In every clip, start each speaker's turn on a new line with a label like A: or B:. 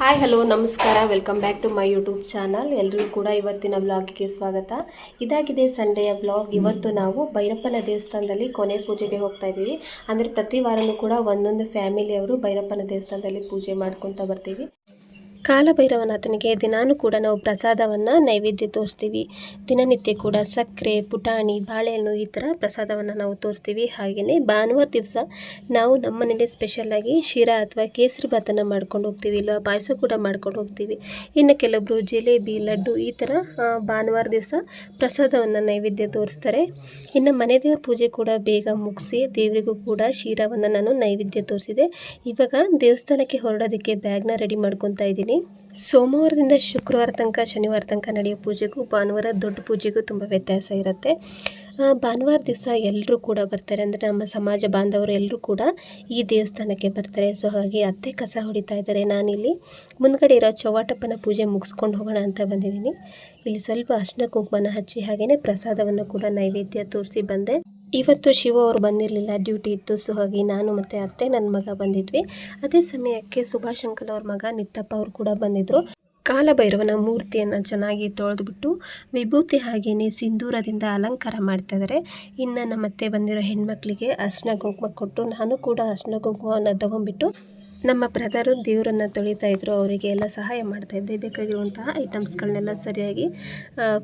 A: Hi hello ನಮಸ್ಕಾರ. Welcome back to my YouTube channel ಎಲ್ಲರಿಗೂ ಕೂಡ ಇವತ್ತಿನ ವ್ಲಾಗಿಗೆ ಸ್ವಾಗತ. ಇದಾಗಿದೆ ಸಂಡೆಯ ವ್ಲಾಗ್ ಇವತ್ತು ನಾವು ಭೈರಪ್ಪನ ದೇವಸ್ಥಾನದಲ್ಲಿ ಕೊನೆ ಪೂಜೆಗೆ ಹೋಗ್ತಾ ಇದ್ದೀವಿ. ಅಂದರೆ ಪ್ರತಿ ವಾರನೂ ಕೂಡ ಒಂದೊಂದು ಫ್ಯಾಮಿಲಿಯವರು ಭೈರಪ್ಪನ ದೇವಸ್ಥಾನದಲ್ಲಿ ಪೂಜೆ ಮಾಡ್ಕೊತಾ ಬರ್ತೀವಿ. ಕಾಲಭೈರವನಾಥನಿಗೆ ದಿನಾನು ಕೂಡ ನಾವು ಪ್ರಸಾದವನ್ನು ನೈವೇದ್ಯ ತೋರಿಸ್ತೀವಿ. ದಿನನಿತ್ಯ ಕೂಡ ಸಕ್ಕರೆ, ಪುಟಾಣಿ, ಬಾಳೆಹಣ್ಣು ಈ ಥರ ಪ್ರಸಾದವನ್ನು ನಾವು ತೋರಿಸ್ತೀವಿ. ಹಾಗೆಯೇ ಭಾನುವಾರ ದಿವಸ ನಾವು ನಮ್ಮ ಮನೇಲಿ ಸ್ಪೆಷಲಾಗಿ ಶಿರಾ ಅಥವಾ ಕೇಸರಿ ಭಾತನ್ನು ಮಾಡ್ಕೊಂಡು ಹೋಗ್ತೀವಿ. ಇಲ್ಲ ಪಾಯಸ ಕೂಡ ಮಾಡ್ಕೊಂಡು ಹೋಗ್ತೀವಿ. ಇನ್ನು ಕೆಲವೊಬ್ಬರು ಜಿಲೇಬಿ, ಲಡ್ಡು ಈ ಥರ ಭಾನುವಾರ ದಿವಸ ಪ್ರಸಾದವನ್ನು ನೈವೇದ್ಯ ತೋರಿಸ್ತಾರೆ. ಇನ್ನು ಮನೆ ದೇವ್ರ ಪೂಜೆ ಕೂಡ ಬೇಗ ಮುಗಿಸಿ ದೇವರಿಗೂ ಕೂಡ ಶಿರಾವನ್ನು ನಾನು ನೈವೇದ್ಯ ತೋರಿಸಿದೆ. ಇವಾಗ ದೇವಸ್ಥಾನಕ್ಕೆ ಹೊರಡೋದಕ್ಕೆ ಬ್ಯಾಗ್ನ ರೆಡಿ ಮಾಡ್ಕೊತಾ ಇದ್ದೀನಿ. ಸೋಮವಾರದಿಂದ ಶುಕ್ರವಾರ ತನಕ, ಶನಿವಾರ ತನಕ ನಡೆಯೋ ಪೂಜೆಗೂ ಭಾನುವಾರ ದೊಡ್ಡ ಪೂಜೆಗೂ ತುಂಬ ವ್ಯತ್ಯಾಸ ಇರುತ್ತೆ. ಭಾನುವಾರ ದಿವಸ ಎಲ್ಲರೂ ಕೂಡ ಬರ್ತಾರೆ. ಅಂದರೆ ನಮ್ಮ ಸಮಾಜ ಬಾಂಧವರು ಎಲ್ಲರೂ ಕೂಡ ಈ ದೇವಸ್ಥಾನಕ್ಕೆ ಬರ್ತಾರೆ. ಸೊ, ಹಾಗೆ ಅತ್ತೆ ಕಸ ಹೊಡಿತಾ ಇದ್ದಾರೆ. ನಾನಿಲ್ಲಿ ಮುಂದ್ಗಡೆ ಇರೋ ಚೌವಾಟಪ್ಪನ ಪೂಜೆ ಮುಗಿಸ್ಕೊಂಡು ಹೋಗೋಣ ಅಂತ ಬಂದಿದ್ದೀನಿ. ಇಲ್ಲಿ ಸ್ವಲ್ಪ ಅರ್ಶಿನ ಕುಂಕುಮನ ಹಚ್ಚಿ ಹಾಗೆಯೇ ಪ್ರಸಾದವನ್ನು ಕೂಡ ನೈವೇದ್ಯ ತೋರಿಸಿ ಬಂದೆ. ಇವತ್ತು ಶಿವ ಅವರು ಬಂದಿರಲಿಲ್ಲ, ಡ್ಯೂಟಿ ಇತ್ತು. ಸೊ ಹಾಗೆ ನಾನು ಮತ್ತು ಅತ್ತೆ ನನ್ನ ಮಗ ಬಂದಿದ್ವಿ. ಅದೇ ಸಮಯಕ್ಕೆ ಸುಭಾಷ್ ಅಂಕಲ್ ಅವ್ರ ಮಗ ನಿತ್ತಪ್ಪ ಅವರು ಕೂಡ ಬಂದಿದ್ದರು ಕಾಲಭೈರವನ ಮೂರ್ತಿಯನ್ನು ಚೆನ್ನಾಗಿ ತೊಳೆದುಬಿಟ್ಟು ವಿಭೂತಿ ಹಾಗೆಯೇ ಸಿಂಧೂರದಿಂದ ಅಲಂಕಾರ ಮಾಡ್ತಾ ಇದ್ದಾರೆ ಇನ್ನು ನಮ್ಮ ಅತ್ತೆ ಬಂದಿರೋ ಹೆಣ್ಮಕ್ಳಿಗೆ ಅರ್ಶಿನ ಕುಂಕುಮ ಕೊಟ್ಟು ನಾನು ಕೂಡ ಅರ್ಶಿನ ಕುಂಕುಮವನ್ನು ತಗೊಂಡ್ಬಿಟ್ಟು ನಮ್ಮ ಬ್ರದರು ದೇವರನ್ನು ತೊಳಿತಾ ಇದ್ರು, ಅವರಿಗೆ ಎಲ್ಲ ಸಹಾಯ ಮಾಡ್ತಾ ಇದ್ದೆ. ಬೇಕಾಗಿರುವಂತಹ ಐಟಮ್ಸ್ಗಳನ್ನೆಲ್ಲ ಸರಿಯಾಗಿ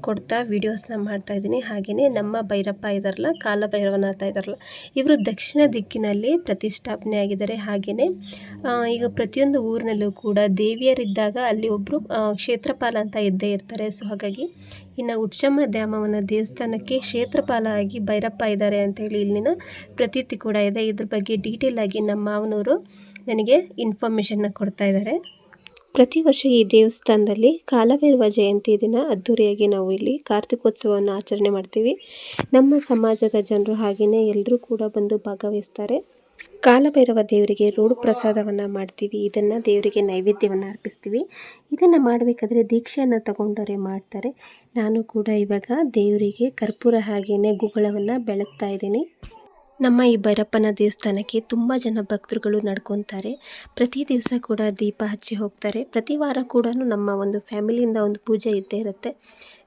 A: ಕೊಡ್ತಾ ವೀಡಿಯೋಸ್ನ ಮಾಡ್ತಾ ಇದ್ದೀನಿ. ಹಾಗೆಯೇ ನಮ್ಮ ಭೈರಪ್ಪ ಇದ್ದಾರಲ್ಲ ಕಾಲ ಭೈರವನಾಥ ಇದ್ದಾರಲ್ಲ, ಇವರು ದಕ್ಷಿಣ ದಿಕ್ಕಿನಲ್ಲಿ ಪ್ರತಿಷ್ಠಾಪನೆ ಆಗಿದ್ದಾರೆ. ಹಾಗೆಯೇ ಈಗ ಪ್ರತಿಯೊಂದು ಊರಿನಲ್ಲೂ ಕೂಡ ದೇವಿಯರಿದ್ದಾಗ ಅಲ್ಲಿ ಒಬ್ಬರು ಕ್ಷೇತ್ರಪಾಲ ಅಂತ ಇದ್ದೇ ಇರ್ತಾರೆ. ಸೊ, ಹಾಗಾಗಿ ಇನ್ನು ಉಚ್ಚಮ್ಮ ದ್ಯಾಮವನ ದೇವಸ್ಥಾನಕ್ಕೆ ಕ್ಷೇತ್ರಪಾಲ ಆಗಿ ಭೈರಪ್ಪ ಇದ್ದಾರೆ ಅಂತೇಳಿ ಇಲ್ಲಿನ ಪ್ರತೀತಿ ಕೂಡ ಇದೆ. ಇದ್ರ ಬಗ್ಗೆ ಡೀಟೇಲ್ ಆಗಿ ನಮ್ಮ ಮಾವನವರು ನನಗೆ ಇನ್ಫಾರ್ಮೇಷನ್ನ ಕೊಡ್ತಾ ಇದ್ದಾರೆ. ಪ್ರತಿ ವರ್ಷ ಈ ದೇವಸ್ಥಾನದಲ್ಲಿ ಕಾಲಭೈರವ ಜಯಂತಿ ದಿನ ಅದ್ಧೂರಿಯಾಗಿ ನಾವು ಇಲ್ಲಿ ಕಾರ್ತಿಕೋತ್ಸವವನ್ನು ಆಚರಣೆ ಮಾಡ್ತೀವಿ. ನಮ್ಮ ಸಮಾಜದ ಜನರು ಹಾಗೆಯೇ ಎಲ್ಲರೂ ಕೂಡ ಬಂದು ಭಾಗವಹಿಸ್ತಾರೆ. ಕಾಲಭೈರವ ದೇವರಿಗೆ ರೋಡು ಪ್ರಸಾದವನ್ನು ಮಾಡ್ತೀವಿ. ಇದನ್ನು ದೇವರಿಗೆ ನೈವೇದ್ಯವನ್ನು ಅರ್ಪಿಸ್ತೀವಿ. ಇದನ್ನು ಮಾಡಬೇಕಾದ್ರೆ ದೀಕ್ಷೆಯನ್ನು ತಗೊಂಡವರೇ ಮಾಡ್ತಾರೆ. ನಾನು ಕೂಡ ಇವಾಗ ದೇವರಿಗೆ ಕರ್ಪೂರ ಹಾಗೆಯೇ ಗುಗಳವನ್ನು ಬೆಳಗ್ತಾ ಇದ್ದೀನಿ. ನಮ್ಮ ಈ ಭೈರಪ್ಪನ ದೇವಸ್ಥಾನಕ್ಕೆ ತುಂಬ ಜನ ಭಕ್ತರುಗಳು ನಡ್ಕೊತಾರೆ. ಪ್ರತಿ ದಿವಸ ಕೂಡ ದೀಪ ಹಚ್ಚಿ ಹೋಗ್ತಾರೆ. ಪ್ರತಿ ವಾರ ಕೂಡ ನಮ್ಮ ಒಂದು ಫ್ಯಾಮಿಲಿಯಿಂದ ಒಂದು ಪೂಜೆ ಇದ್ದೇ ಇರುತ್ತೆ.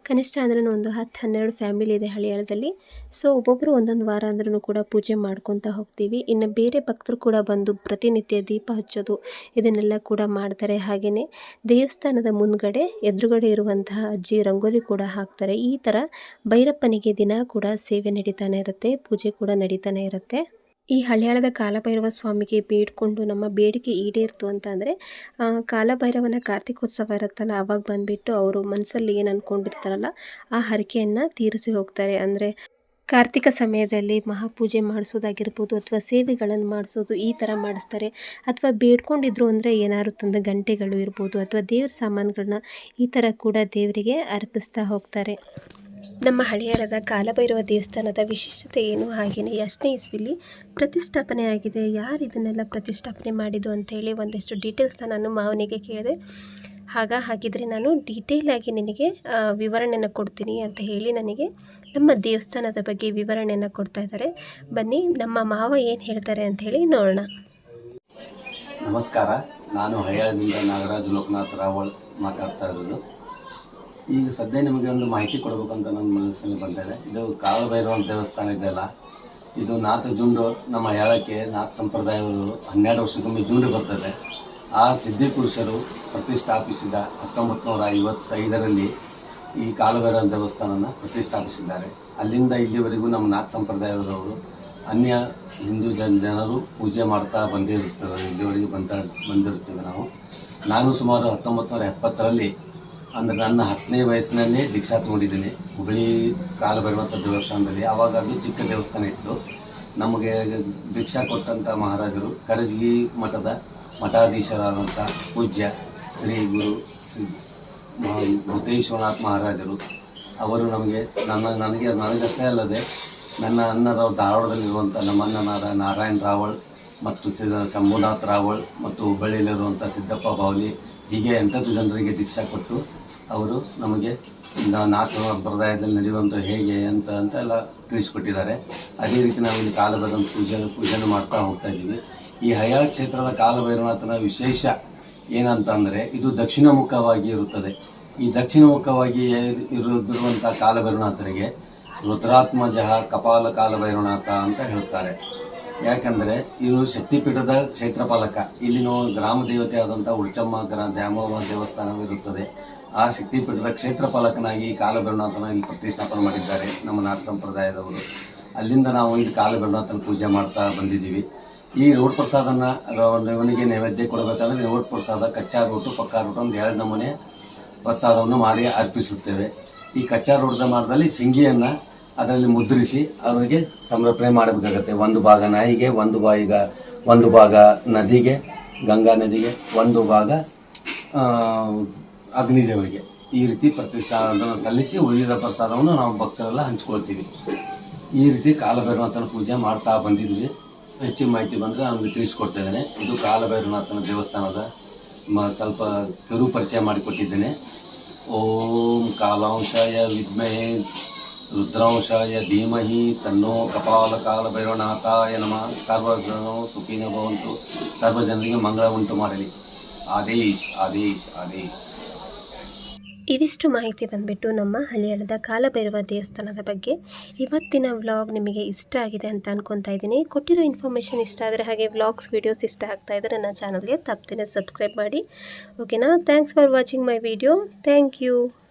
A: ಕನಿಷ್ಠ ಅಂದ್ರೆ ಒಂದು ಹತ್ತು ಹನ್ನೆರಡು ಫ್ಯಾಮಿಲಿ ಇದೆ ಹಳಿಯಾಳದಲ್ಲಿ. ಸೊ ಒಬ್ಬೊಬ್ಬರು ಒಂದೊಂದು ವಾರ ಅಂದ್ರೂ ಕೂಡ ಪೂಜೆ ಮಾಡ್ಕೊತಾ ಹೋಗ್ತೀವಿ. ಇನ್ನು ಬೇರೆ ಭಕ್ತರು ಕೂಡ ಬಂದು ಪ್ರತಿನಿತ್ಯ ದೀಪ ಹಚ್ಚೋದು ಇದನ್ನೆಲ್ಲ ಕೂಡ ಮಾಡ್ತಾರೆ. ಹಾಗೆಯೇ ದೇವಸ್ಥಾನದ ಮುಂದ್ಗಡೆ ಎದುರುಗಡೆ ಇರುವಂತಹ ಅಜ್ಜಿ ರಂಗೋಲಿ ಕೂಡ ಹಾಕ್ತಾರೆ. ಈ ಥರ ಭೈರಪ್ಪನಿಗೆ ದಿನ ಕೂಡ ಸೇವೆ ನಡೀತಾನೆ ಇರುತ್ತೆ, ಪೂಜೆ ಕೂಡ ನಡೀತಾನೆ ಇರುತ್ತೆ. ಈ ಹಳ್ಯಾಳದ ಕಾಲಭೈರವ ಸ್ವಾಮಿಗೆ ಬೇಡ್ಕೊಂಡು ನಮ್ಮ ಬೇಡಿಕೆ ಈಡೇರ್ತು ಅಂತ ಅಂದರೆ ಕಾಲಭೈರವನ ಕಾರ್ತಿಕೋತ್ಸವ ಇರುತ್ತಲ್ಲ, ಅವಾಗ ಬಂದುಬಿಟ್ಟು ಅವರು ಮನಸ್ಸಲ್ಲಿ ಏನು ಅಂದ್ಕೊಂಡಿರ್ತಾರಲ್ಲ ಆ ಹರಕೆಯನ್ನು ತೀರಿಸಿ ಹೋಗ್ತಾರೆ. ಅಂದರೆ ಕಾರ್ತಿಕ ಸಮಯದಲ್ಲಿ ಮಹಾಪೂಜೆ ಮಾಡಿಸೋದಾಗಿರ್ಬೋದು, ಅಥವಾ ಸೇವೆಗಳನ್ನು ಮಾಡಿಸೋದು ಈ ಥರ ಮಾಡಿಸ್ತಾರೆ. ಅಥವಾ ಬೇಡ್ಕೊಂಡಿದ್ರು ಅಂದರೆ ಏನಾದ್ರು ತಂದ ಗಂಟೆಗಳು ಇರ್ಬೋದು, ಅಥವಾ ದೇವ್ರ ಸಾಮಾನುಗಳನ್ನ ಈ ಥರ ಕೂಡ ದೇವರಿಗೆ ಅರ್ಪಿಸ್ತಾ ಹೋಗ್ತಾರೆ. ನಮ್ಮ ಹಳೆಯಾಳದ ಕಾಲಭೈರವ ದೇವಸ್ಥಾನದ ವಿಶೇಷತೆ ಏನು? ಹಾಗೆಯೇ ಎಷ್ಟನೇ ಇಸ್ವಿಲಿ ಪ್ರತಿಷ್ಠಾಪನೆ ಆಗಿದೆ ಯಾರು ಇದನ್ನೆಲ್ಲ ಪ್ರತಿಷ್ಠಾಪನೆ ಮಾಡಿದ್ದು ಅಂತೇಳಿ ಒಂದಷ್ಟು ಡೀಟೇಲ್ಸ್ನ ನಾನು ಮಾವನಿಗೆ ಕೇಳಿದೆ. ಆಗ ಹಾಗಿದ್ರೆ ನಾನು ಡೀಟೇಲ್ ಆಗಿ ನಿನಗೆ ವಿವರಣೆಯನ್ನು ಕೊಡ್ತೀನಿ ಅಂತ ಹೇಳಿ ನನಗೆ ನಮ್ಮ ದೇವಸ್ಥಾನದ ಬಗ್ಗೆ ವಿವರಣೆಯನ್ನು ಕೊಡ್ತಾ ಇದ್ದಾರೆ. ಬನ್ನಿ, ನಮ್ಮ ಮಾವ ಏನು ಹೇಳ್ತಾರೆ ಅಂತ ಹೇಳಿ ನೋಡೋಣ.
B: ನಮಸ್ಕಾರ. ನಾನು ಹಳ್ಯಾಳದಿಂದ ನಾಗರಾಜ್ ಲೋಕನಾಥ್ ರಾವಳ್ ಮಾತಾಡ್ತಾ ಇರೋದು. ಈಗ ಸದ್ಯ ನಿಮಗೆ ಒಂದು ಮಾಹಿತಿ ಕೊಡಬೇಕಂತ ನನ್ನ ಮನಸ್ಸಲ್ಲಿ ಬಂದಿದೆ. ಇದು ಕಾಲಭೈರವ ದೇವಸ್ಥಾನ ಇದೆಯಲ್ಲ ಇದು ನಾಥ ಜುಂಡು ನಮ್ಮ ಹೇಳಕ್ಕೆ ನಾಲ್ಕು ಸಂಪ್ರದಾಯಗಳು ಹನ್ನೆರಡು ವರ್ಷಕ್ಕೊಮ್ಮೆ ಜುಂಡು ಬರ್ತದೆ. ಆ ಸಿದ್ಧಿ ಪುರುಷರು ಪ್ರತಿಷ್ಠಾಪಿಸಿದ ಹತ್ತೊಂಬತ್ತು ನೂರ ಐವತ್ತೈದರಲ್ಲಿ ಈ ಕಾಲಭೈರವ ದೇವಸ್ಥಾನನ ಪ್ರತಿಷ್ಠಾಪಿಸಿದ್ದಾರೆ. ಅಲ್ಲಿಂದ ಇಲ್ಲಿವರೆಗೂ ನಮ್ಮ ನಾಲ್ಕು ಸಂಪ್ರದಾಯದವರು ಅನ್ಯ ಹಿಂದೂ ಜನ ಜನರು ಪೂಜೆ ಮಾಡ್ತಾ ಬಂದಿರುತ್ತಾರೆ, ಇಲ್ಲಿವರೆಗೂ ಬಂದ ಬಂದಿರುತ್ತೇವೆ ನಾವು. ನಾನು ಸುಮಾರು ಹತ್ತೊಂಬತ್ತು ನೂರ ಎಪ್ಪತ್ತರಲ್ಲಿ ಅಂದರೆ ನನ್ನ ಹತ್ತನೇ ವಯಸ್ಸಿನಲ್ಲೇ ದೀಕ್ಷಾ ತಗೊಂಡಿದ್ದೀನಿ. ಹುಬ್ಬಳ್ಳಿ ಕಾಲಭೈರವಂತ ದೇವಸ್ಥಾನದಲ್ಲಿ. ಆವಾಗ ಅದು ಚಿಕ್ಕ ದೇವಸ್ಥಾನ ಇತ್ತು. ನಮಗೆ ದೀಕ್ಷಾ ಕೊಟ್ಟಂಥ ಮಹಾರಾಜರು ಕರಜಗಿ ಮಠದ ಮಠಾಧೀಶರಾದಂಥ ಪೂಜ್ಯ ಶ್ರೀ ಗುರು ಭೂತೇಶ್ವರನಾಥ್ ಮಹಾರಾಜರು. ಅವರು ನಮಗೆ ನನ್ನ, ನನಗೆ, ನನಗಷ್ಟೇ ಅಲ್ಲದೆ ನನ್ನ ಅಣ್ಣರ ಧಾರವಾಡದಲ್ಲಿರುವಂಥ ನಮ್ಮ ಅಣ್ಣನಾದ ನಾರಾಯಣ್ ರಾವಳ್ ಮತ್ತು ಶಂಭುನಾಥ್ ರಾವಳ್ ಮತ್ತು ಹುಬ್ಬಳ್ಳಿಯಲ್ಲಿರುವಂಥ ಸಿದ್ದಪ್ಪ ಬಾವಲಿ ಹೀಗೆ ಎಂಥದ್ದು ಜನರಿಗೆ ದೀಕ್ಷಾ ಕೊಟ್ಟು ಅವರು ನಮಗೆ ನಾಲ್ಕು ಸಂಪ್ರದಾಯದಲ್ಲಿ ನಡೆಯುವಂಥ ಹೇಗೆ ಅಂತ ಅಂತ ಎಲ್ಲ ತಿಳಿಸ್ಕೊಟ್ಟಿದ್ದಾರೆ. ಅದೇ ರೀತಿ ನಾವು ಇಲ್ಲಿ ಕಾಲಭೈರವನ ಪೂಜೆ ಪೂಜೆಯನ್ನು ಮಾಡ್ತಾ ಹೋಗ್ತಾ ಇದ್ದೀವಿ. ಈ ಹಯಾಳ ಕ್ಷೇತ್ರದ ಕಾಲಭೈರವನಾಥನ ವಿಶೇಷ ಏನಂತಂದರೆ ಇದು ದಕ್ಷಿಣ ಮುಖವಾಗಿ ಇರುತ್ತದೆ. ಈ ದಕ್ಷಿಣ ಮುಖವಾಗಿ ಇರುವಂಥ ಕಾಲಭೈರವನಾಥನಿಗೆ ರುದ್ರಾತ್ಮಜ ಕಪಾಲ ಕಾಲಭೈರವನಾಥ ಅಂತ ಹೇಳುತ್ತಾರೆ ಯಾಕಂದರೆ ಇವನು ಶಕ್ತಿಪೀಠದ ಕ್ಷೇತ್ರಪಾಲಕ. ಇಲ್ಲಿನ ಗ್ರಾಮ ದೇವತೆ ಆದಂಥ ಉಳ್ಚಮ್ಮ, ಗ್ರಾ, ದ್ಯಾಮವ್ವ ದೇವಸ್ಥಾನವಿರುತ್ತದೆ ಆ ಶಕ್ತಿಪೀಠದ ಕ್ಷೇತ್ರಪಾಲಕನಾಗಿ ಕಾಲಭೈರವನಾಥನ ಇಲ್ಲಿ ಪ್ರತಿಷ್ಠಾಪನೆ ಮಾಡಿದ್ದಾರೆ ನಮ್ಮ ನಾಥ ಸಂಪ್ರದಾಯದವರು. ಅಲ್ಲಿಂದ ನಾವು ಇಲ್ಲಿ ಕಾಲಭೈರವನಾಥನ ಪೂಜೆ ಮಾಡ್ತಾ ಬಂದಿದ್ದೀವಿ. ಈ ರೋಡ್ ಪ್ರಸಾದನ ಇವನಿಗೆ ನೈವೇದ್ಯ ಕೊಡಬೇಕಾದ್ರೆ ರೋಡ್ ಪ್ರಸಾದ, ಕಚ್ಚಾ ರೋಟು, ಪಕ್ಕಾ ರೋಟು ಒಂದು ಎರಡು ನಮೂನೆ ಪ್ರಸಾದವನ್ನು ಮಾಡಿ ಅರ್ಪಿಸುತ್ತೇವೆ. ಈ ಕಚ್ಚಾ ರೋಟದ ಮಾರ್ಗದಲ್ಲಿ ಸಿಂಗಿಯನ್ನು ಅದರಲ್ಲಿ ಮುದ್ರಿಸಿ ಅವರಿಗೆ ಸಂರಕ್ಷಣೆ ಮಾಡಬೇಕಾಗತ್ತೆ. ಒಂದು ಭಾಗ ನಾಯಿಗೆ, ಒಂದು ಬಾಯಿಗ ಒಂದು ಭಾಗ ನದಿಗೆ, ಗಂಗಾ ನದಿಗೆ, ಒಂದು ಭಾಗ ಅಗ್ನಿದೇವರಿಗೆ. ಈ ರೀತಿ ಪ್ರತಿಷ್ಠಾನ ಸಲ್ಲಿಸಿ ಉಳಿದ ಪ್ರಸಾದವನ್ನು ನಾವು ಭಕ್ತರೆಲ್ಲ ಹಂಚ್ಕೊಳ್ತೀವಿ. ಈ ರೀತಿ ಕಾಲಭೈರನಾಥನ ಪೂಜೆ ಮಾಡ್ತಾ ಬಂದಿದ್ವಿ. ಹೆಚ್ಚಿನ ಮಾಹಿತಿ ಬಂದರೆ ನಮಗೆ ತಿಳಿಸ್ಕೊಡ್ತಾ ಇದ್ದೇನೆ. ಇದು ಕಾಲಭೈರನಾಥನ ದೇವಸ್ಥಾನದ, ಮ, ಸ್ವಲ್ಪ ಕರು ಪರಿಚಯ ಮಾಡಿಕೊಟ್ಟಿದ್ದೇನೆ. ಓಂ ಕಾಲಾಂಶಾಯ ವಿದ್ಮಹೇ ರುದ್ರಾಂಶಾಯ ಧೀಮಹಿ ತನ್ನೋ ಕಪಾಲ ಕಾಲ ಭೈರವನಾಥಾಯ ನಮಃ. ಸರ್ವಜನೋ ಸುಖಿನ ಭವಂತು. ಸರ್ವ ಜನರಿಗೆ ಮಂಗಳ ಉಂಟು ಮಾಡಲಿ. ಆದೇಶ್ ಆದೇಶ್ ಆದೇಶ್.
A: ಇವಿಷ್ಟು ಮಾಹಿತಿ ಬಂದ್ಬಿಟ್ಟು ನಮ್ಮ ಹಳ್ಳಿಯಳದ ಕಾಲಭೈರವ ದೇವಸ್ಥಾನದ ಬಗ್ಗೆ. ಇವತ್ತಿನ ವ್ಲಾಗ್ ನಿಮಗೆ ಇಷ್ಟ ಆಗಿದೆ ಅಂತ ಅನ್ಕೊತಾ ಇದ್ದೀನಿ. ಕೊಟ್ಟಿರೋ ಇನ್ಫಾರ್ಮೇಷನ್ ಇಷ್ಟ ಆದರೆ ಹಾಗೆ ವ್ಲಾಗ್ಸ್, ವೀಡಿಯೋಸ್ ಇಷ್ಟ ಆಗ್ತಾ ಇದ್ದರೆ ನನ್ನ ಚಾನಲ್ಗೆ ತಪ್ಪದೇ ಸಬ್ಸ್ಕ್ರೈಬ್ ಮಾಡಿ. ಓಕೆನಾ? Thanks for watching my video. Thank you.